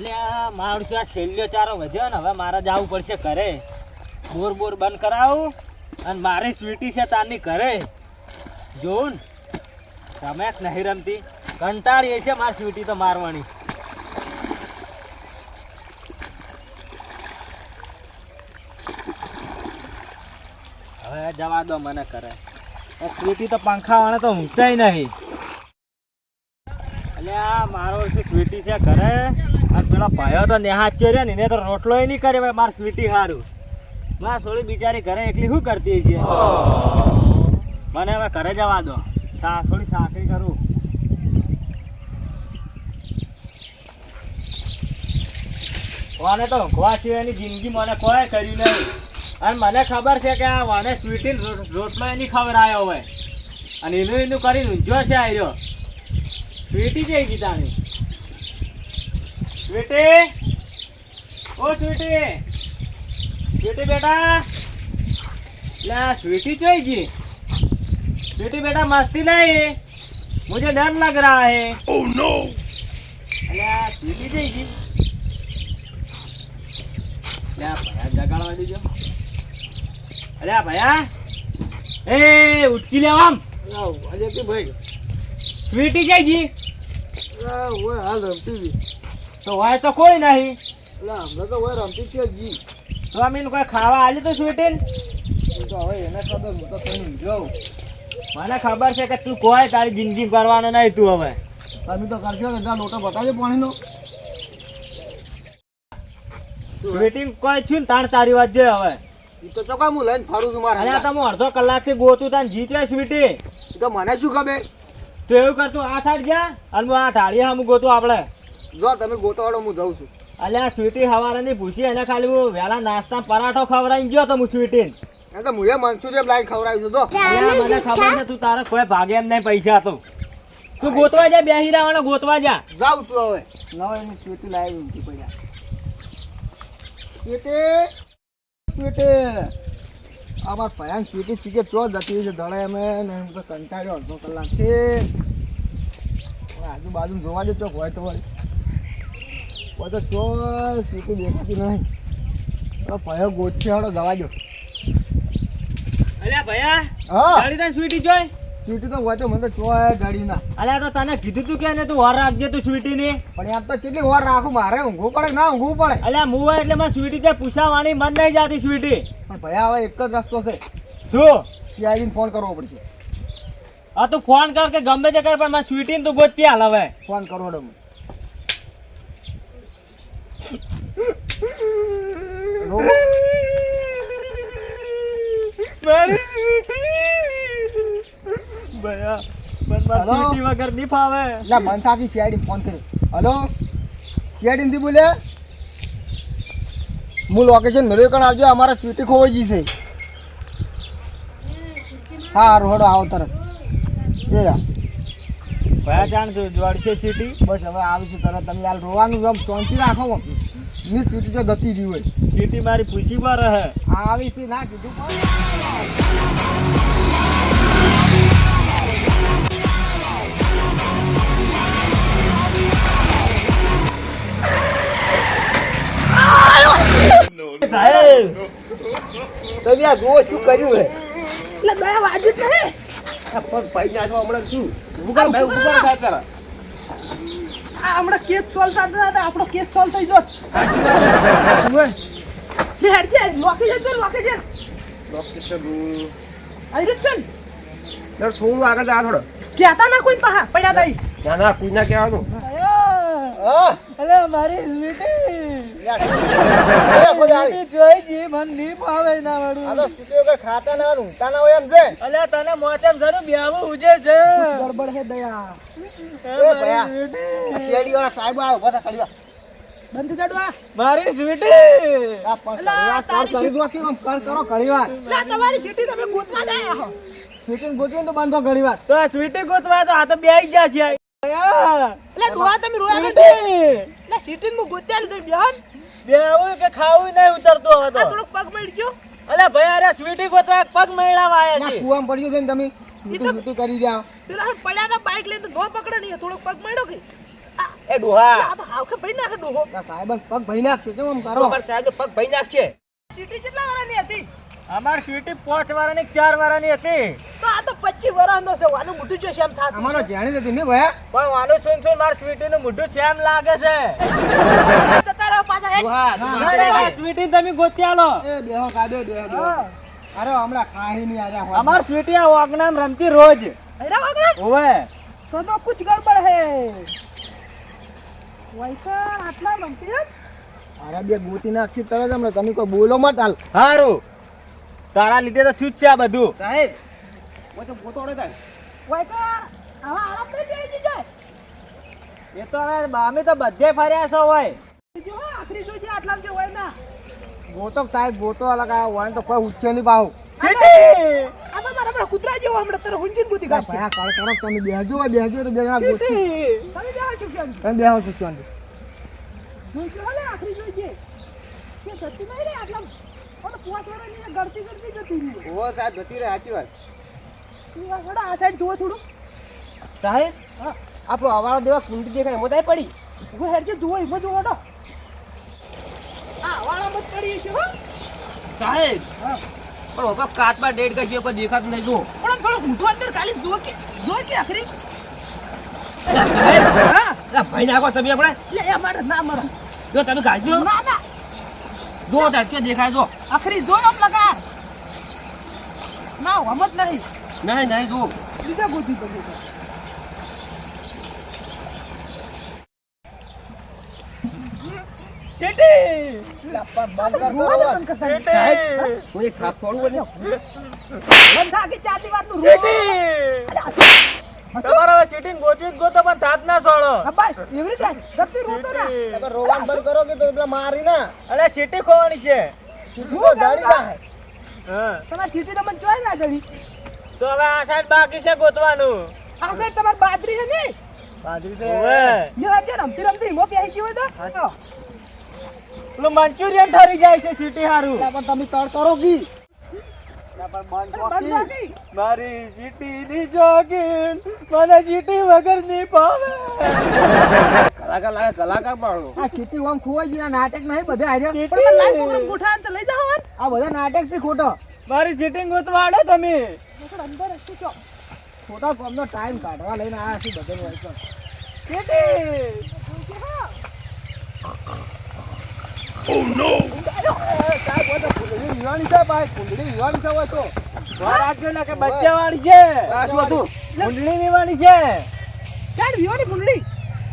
એટલે આ શું આ છેલ્લો ચારો વધ્યો ને, હવે મારે જવું પડશે ઘરે. બોર બોર બંધ કરાવું અને મારી સ્વીટી છે તારની ઘરે. જોઉં તમે નહીં રમતી. કંટાળી છે મારી સ્વીટી તો મારવાની. હવે જવા દો મને કરે સ્વીટી તો પંખા વાળા તો ઊંચાઈ નહીં. આ મારો સ્વીટી છે ઘરે. પેલા ભાઈઓ તો નેહાચ્યો રે ને એને તો રોટલો નહીં કરે માર સ્વીટી સારું મારા થોડી બિચારી ઘરે એકલી શું કરતી છે મને હવે ઘરે જવા દો. સા, થોડી સાકરી કરું. વાને તો ઊંઘવા સિવાયની જિંદગી મને કોઈ કર્યું નહીં. અને મને ખબર છે કે આ વાને સ્વીટી રોટલો એની ખબર આવ્યો હોય. અને એનું એનું કરીને ઊંઝો છે આવ્યો સ્વીટી જઈ ગીતાની. સ્વીટી. ઓ સ્વીટી. સ્વીટી બેટા. લે સ્વીટી જોઈ ગઈ. સ્વીટી બેટા મસ્તી નહીં મુજે ડર લગ રહા હે. ઓ નો અલ્યા સ્વીટી જોઈ ગઈ. લે ભયા જગાડવા દેજો. અલ્યા ભયા. એ ઉટકી લેવામ લાવ અજે કે ભાઈ? સ્વીટી જઈ ગઈ. ઓય હાલ રમતી તો હોય તો કોઈ નહીં. એટલે હમણાં તો હોય રમતી છે જી તો અમે કોઈ ખાવા આલી તો સ્વીટી તો હવે એને ખબર હું તો કઈ જોઉં મને ખબર છે કે તું કોઈ તારી જિંદગી કરવાનો નહીં તું હવે. તમે તો કરજો એટલા લોટો બતાવજો પાણીનો. સ્વીટી કોઈ છું ને તાણ તારી વાત જોઈએ હવે. તો ચોકા હું લઈને ફરું છું મારે. અલ્યા તમે અડધો કલાકથી ગોતું તાન જીત્યા સ્વીટી તો મને શું ખબર? તો એવું કરતું આ સાઈડ ગયા અને આ ઢાળીયા હમ ગોતું આપણે જો તમે ગોતવાડો હું જઉં છું. અલ્યા સ્વીટી હવારાની પૂછી એને ખાલી વેલા નાસ્તા પરાઠો ખવડાવી ગયો તો હું સ્વીટીન. એ તો મુએ મંચુરિયન લાઈન ખવડાવી દો જો અલ્યા મને ખબર છે તું તારે કોઈ ભાગે એમ નહીં પૈસા તો. તું ગોતવા જા બે હીરાવાળા ગોતવા જા. જાઉં છું હવે. નવ એની સ્વીટી લાવી ઊંધી પડ્યા. સ્વીટી? સ્વીટી? અમાર ભયાન સ્વીટી ચીકે ચો જતી છે ધડે અમે ને એમ તો કંટાળ્યો અડધો કલાકથી. હવે આજુબાજુ જોવા દે ચોક હોય તો વળી હોય. તો ચો સ્વીટી દેખાતી નહીં. ભયો ગોતશે હળો જવા દો અલ્યા ભયા હા. ગાડી તને સ્વીટી જોઈ? સ્વીટી તો હોય તો મને ચો ગાડી ના અલ્યા તો તને કીધું તું કે ને તું વાર રાખજે તું સ્વીટીની. પણ એમ તો કેટલી વાર રાખું? મારે ઊંઘવું પડે ના ઊંઘવું પડે? અલ્યા હું હોય એટલે મને સ્વીટી જે પૂછાવાની મન નહીં જાતી સ્વીટી. પણ ભયા હવે એક જ રસ્તો છે. શું? સીઆઈડીને ફોન કરવો પડશે. આ તું ફોન કર કે ગમે તે કર પણ મને સ્વીટીને તું ગોતી હાલ હવે. ફોન કરવો ડો રોવો મારી સ્વીટી ભયા મને મારી Hello? સ્વીટી વગર નહીં ફાવે. એટલે મન થાકી સીઆઈડી ફોન કર્યો. હલો? થી બોલે? હું લોકેશન મેળવ્યું કણ આવજો અમારા સ્વીટી ખોવાઈ જશે હા હારું હડો આવો તરત. એ ભયા જાણ જોડશે સિટી. બસ હવે આવીશું તરત. તમે યાર રોવાનું આમ શાંતિ રાખો. ની સીટી જો ગતી રહ્યું હોય. સીટી મારી પૂછી પર રહે. સી ના કીધું પણ સાહેબ. તમે આ જુઓ શું કર્યું હે. એટલે દયા વાજુ જ નહીં આ પગ હમણાં શું? ઊભું ભાઈ ઊભા થાય પેલા. હમણાં કેસ સોલ્વ થતા હતા આપણો કેસ સોલ્વ થઈ ગયો. લોકેશન લોકેશન લોકેશન આઈરક્શન થોડું આગળ જા થોડો. કહેતા ના કોઈ પાહા પડ્યા તઈ. ના ના કોઈ ના કહેવાનું અરે મારી સ્વીટી. જોઈ જી મન નહીં ફાવે ના વાળું. હાલો સ્ટુડિયો વગર ખાતા ના ઊંઘતા ના હોય એમ છે? અલ્યા તને મોટેમ જરૂર બ્યાવું ઉજે છે. ગડબડ હે દયા. એ ભયા શેરી વાળા સાહેબ આવો બંધ કાઢવા મારી સ્વીટી. આ પણ કરીવાર કરી દો કે કર કરો કરીવાર લા તમારી સીટી તમે ગોતવા જાય હો શૂટિંગ તો બાંધો તો આ સ્વીટી ગોતવા તો આ તો બે ગયા છે એટલે ડોહા તમે રોયા સ્વીટી એટલે સીટી માં ગોત્યા લીધું બેહન. બેવું કે ખાવું નહીં ઉતરતો આ હતો થોડોક પગ મળી ગયો અલ્યા ભયા અરે સ્વીટી ગોતવા પગ મેળામાં ના આવ્યા છે. કુવામાં પડ્યું છે ને તમે? શૂટિંગ કરી રહ્યા. પેલા પડ્યા હતા બાઈક લઈને તો ધો પકડે નહીં થોડોક પગ મળ્યો કે. એ ડોહા. આ તો હાવખે ભાઈ નાખે ડોહો. આ સાહેબ પગ ભાઈ નાખશે કેમ આમ કરો? અમાર સાહેબ તો પગ ભાઈ નાખશે સીટી કેટલા વાળાની હતી? અમાર સ્વીટી પાંચ વાળાની ચાર વાળાની હતી. તો આ તો પચીસ વર્ષનો છે વાનું મોઢું છે શેમ થાતું અમારો જાણી નથી ને ભાઈ. પણ વાનું સુન સુન માર સ્વીટી નું મોઢું શેમ લાગે છે? પાછા ના, ના, ના, ના, સ્વીટી તમે ગોતી આલો એ બેહો કાબે બેહો અરે હમણાં ખાહી આજા હોય અમાર સ્વીટી આ ઓગણામ રમતી રોજ. અરે વાગડા? ઓવે તો તો કુછ ગડબડ હે. વૈસા આટલા રમતી અરે બે ગોતી નાખી તરત હમણાં. તમે કોઈ બોલો મત હાલ. હારું. તારા લીધે તો થયું જ છે આ બધું. સાહેબ હું તો ગોતોડે થાય. વૈસા આવા આરામ નહીં જઈ જાય. એ તો હવે બામે તો બધે ફર્યા છો હોય જો આખરી આખરી જોજે આટલા જો હોય ના. ગોતો સાહેબ ગોતો અલગ આ હોય તો કોઈ ઉચ્ચે નહીં પાહું. તો કૂતરા જેવો હમણાં તારે હુંજીન બુદ્ધિ આ ભયા કાળ કરો તમે બેહજો બેહજો તો બે જણા ગોતી તમે જાઓ છો તમે બેહો છો કે નહીં રે આટલા ઓ તો પાંચ વર્ષની ગળતી ગળતી જતી રહી ઓ સાહેબ જતી રહે સાચી વાત. તું આ આ સાઈડ જુઓ થોડું. સાહેબ હા. આપણો અવાળો દેવા કુંડી દેખાય મોદાય પડી. હું હેડ કે જુઓ એમાં જુઓ તો આ મત પડી છે હો. સાહેબ હા. પણ ઓપા કાચમાં ડેડ કરશે કોઈ દેખાતું નહીં જો પણ થોડું ઊંધું અંદર ખાલી જુઓ કે જુઓ કે આખરી. સાહેબ હા. ભાઈ નાખો તમે આપણે. લે માટે ના મરો જો તમે કાઢજો ના ના. જો ધડકે દેખાય જો. આખરી જો આમ લગા ના હમત નહીં. નહીં નહીં જો. બીજા ગોતી બની છે શેટી લા, પણ તમારો શેટી ગોતી ગોતો પણ થાત ના છોડો બસ, એવી રીતે ગતિ રોતો ના. તમે રોવાન બંધ કરો કે તો પેલા મારી ના અરે ચીટી ખોવાની છે સીધી તો જાડી જાય. હા તમારી ચીટી તો મને ચોય ના ગળી. તો હવે આ સાઈડ બાકી છે ગોતવાનું આ સાઈડ તમારી બાજરી છે ને? બાજરી છે ઓએ જે આજે રમતી રમતી મો ગઈ હોય તો? હા. પેલું મંચુરિયન ઠરી જાય છે સિટી હારું પણ તમે તળ કરો કી લા, જીટી ના. મારી જોગીન મને જીટી વગર નહીં પાવે. કલાકાર લાગે કલાકાર પાડો. આ જીટી ઓમ ખોવાઈ ગયા નાટક નહીં બધે હાર્યા પણ લાઈવ પ્રોગ્રામ ગોઠવા તો લઈ જાવ આ બધા નાટકથી ખોટો. મારી જીટી ગોતવાડો તમે. અંદર હશે ચો. ખોટા કોમનો ટાઈમ કાઢવા લઈને આયા છે બધે હોય તો. ચીટી જોઈશે હા. કુંડળી વિવાણી છે ભાઈ કુંડળી વિવાણી છે હોય તો. રાખજો ને કે બચ્ચા વાળી છે. શું હતું? કુંડળી ની છે. ચાલ વિયોની કુંડળી.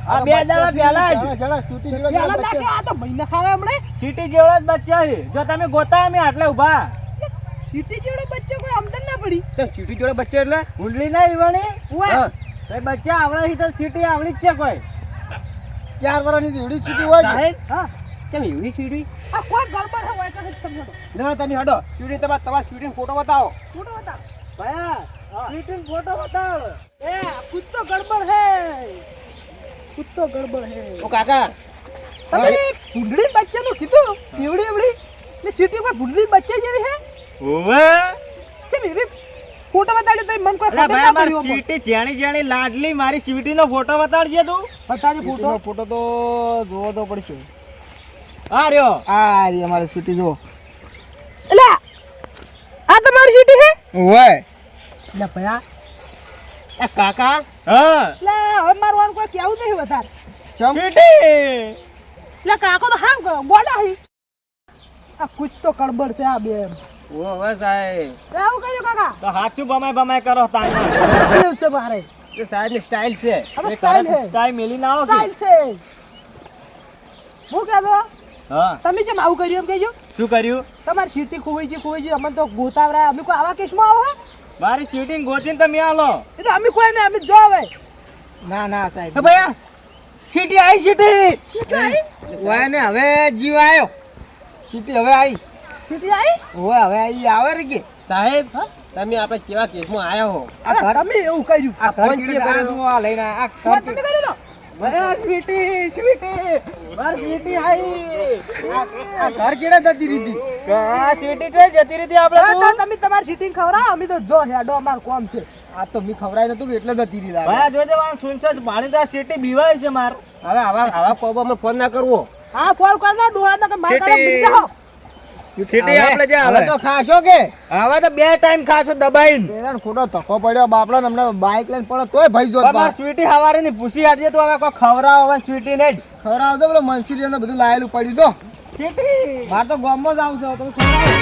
આ બે દાડા પહેલા જ. જણા, સીટી જેવા બચ્ચા. આ તો મહિના ખાવે હમણે. સીટી જેવડા જ બચ્ચા છે. જો તમે ગોતા અમે આટલે ઊભા સીટી જોડે બચ્ચો કોઈ અમદન ના પડી. ચીટી જોડે બચ્ચો એટલે કુંડળી ના વિવાણી ઉવા. ભાઈ બચ્ચા આવડા તો સીટી આવડી જ છે કોઈ. ચાર વર્ષની દીવડી સીટી હોય. હા. કેમ એવડી સીટી આ કોઈ ગડબડ હોય તો સમજો ના તમે હડો. સીટી તમારે તમારા સીટી ફોટો બતાવો. ફોટો બતાવ. ભયા સીટી ફોટો બતાવ. એ કુત્તો ગડબડ હે. કુત્તો ગડબડ હે. ઓ કાકા. તમે ભૂંડળી બચ્ચાનું કીધું? એવડી એવડી. ને સીટી કોઈ ભૂંડળી બચ્ચા જેવી હે? ઓવે. કેમ એવી? ફોટો બતાડ્યો તો મન કોઈ ખબર ના પડી સીટી જેણી જેણી લાડલી મારી સીટી નો ફોટો બતાડજે તું. બતાડે ફોટો? ફોટો તો જોવો તો પડશે. આ રહ્યો. આ રહી અમારી સીટી જુઓ. એટલે આ તમારી સીટી હે હોય. એટલે ભયા એ કાકા. હા. એટલે હવે મારવાનું કોઈ કેવું નહીં વધારે. ચમ. સીટી એટલે કાકો તો હામ કરો ગોડા હી આ કુત્તો ગડબડ છે આ બે ઓ ઓવે સાહેબ તે આવું કહ્યું કાકા. તો હાથું બમાય બમાય કરો કેવું છે મારે? એ સાહેબની સ્ટાઇલ છે. હવે એ છે. સ્ટાઇલ મેલી ના આવો સ્ટાઇલ છે. હું કહેતો? તમે જેમ આવું કર્યું એમ કહેજો? શું કર્યું? તમારી સીટી ખોવાઈ છે ખોવાઈ છે અમને તો ગોતાવરા અમે કોઈ આવા કેસમાં આવો હે? મારી સીટિંગ ગોતીને તમે આલો એ તો અમે કોઈ નહીં અમે જો હવે. ના ના સાહેબ. ભૈયા સીટી આવી સીટી હોય ને હવે જીવ આવ્યો સીટી હવે આવી સીટી આવી હોય હવે આવી આવે રે કે? સાહેબ હા? તમે આપણે કેવા કેસમાં આવ્યા હો? આ ઘર અમે એવું કર્યું. આ ઘર આ લઈને આ ઘર તમે મારા સ્વીટી સ્વીટી માર સ્વીટી આઈ. આ ઘર કેડે જતી રીતી આ સ્વીટી તો જતી રહી આપણે તો. તમે તમારી સીટિંગ ખવરા અમે તો જો હેડો અમાર કોમ છે. આ તો મી ખવરાય નતું કે એટલે જતી રીધી ભાઈ જોજે વાન સુનશે પાણી તો સીટી બીવાય છે માર. હવે આવા આવા અમે ફોન ના કરવો. હા ફોન કર દો ડોહા ના કે માર સીટી. બીજી. સીટી આપણે જે હવે તો ખાશો કે? હવે તો બે ટાઈમ ખાશો દબાઈને. પેલા ખોટો ધક્કો પડ્યો બાપડા અમને બાઇક બાઈક લઈને પડો તોય ભાઈ જો પણ માર સ્વીટી હવારે ની પૂછી આજે તો હવે કોઈ ખવરાવ હવે સ્વીટી ને જ. ખવડાવ તો પેલો મંચુરિયન ને બધું લાયેલું પડ્યું તો. સ્વીટી માર તો ગામમાં જ આવશે તમે ખવડાવો.